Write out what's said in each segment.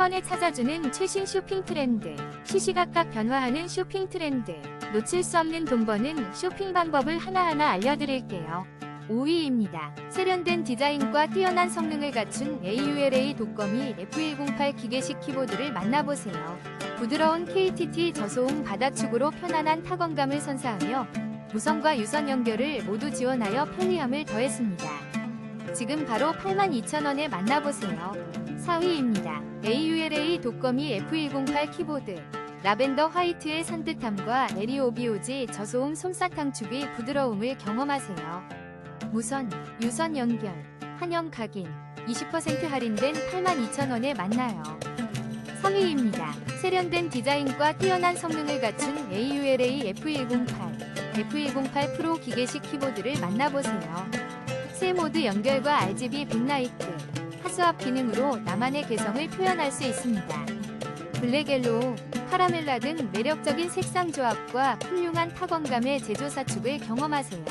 번에 찾아주는 최신 쇼핑 트렌드, 시시각각 변화하는 쇼핑 트렌드, 놓칠 수 없는 돈 버는 쇼핑 방법을 하나하나 알려드릴게요. 5위입니다. 세련된 디자인과 뛰어난 성능을 갖춘 AULA 독거미 F108 기계식 키보드를 만나보세요. 부드러운 KTT 저소음 바닥축으로 편안한 타건감을 선사하며 무선과 유선 연결을 모두 지원하여 편리함을 더했습니다. 지금 바로 82,000원에 만나보세요. 4위입니다. AULA 독거미 F108 키보드 라벤더 화이트의 산뜻함과 에리오비오지 저소음 솜사탕 축의 부드러움을 경험하세요. 무선, 유선 연결, 한영 각인, 20% 할인된 82,000원에 만나요. 3위입니다. 세련된 디자인과 뛰어난 성능을 갖춘 AULA F108, F108 프로 기계식 키보드를 만나보세요. 새 모드 연결과 RGB 빅라이트, 하수압 기능으로 나만의 개성을 표현할 수 있습니다. 블랙 옐로우, 카라멜라 등 매력적인 색상 조합과 훌륭한 타건감의 제조 사축을 경험하세요.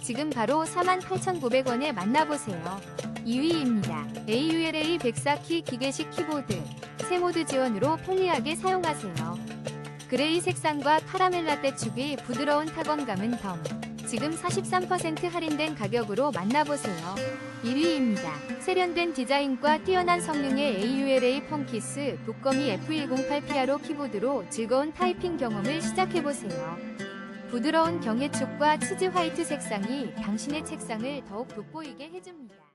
지금 바로 48,900원에 만나보세요. 2위입니다. AULA 104키 기계식 키보드, 새 모드 지원으로 편리하게 사용하세요. 그레이 색상과 카라멜라떼 축의 부드러운 타건감은 덤. 지금 43% 할인된 가격으로 만나보세요. 1위입니다. 세련된 디자인과 뛰어난 성능의 AULA 펑키스 독거미 F108 피아로 키보드로 즐거운 타이핑 경험을 시작해보세요. 부드러운 경해축과 치즈 화이트 색상이 당신의 책상을 더욱 돋보이게 해줍니다.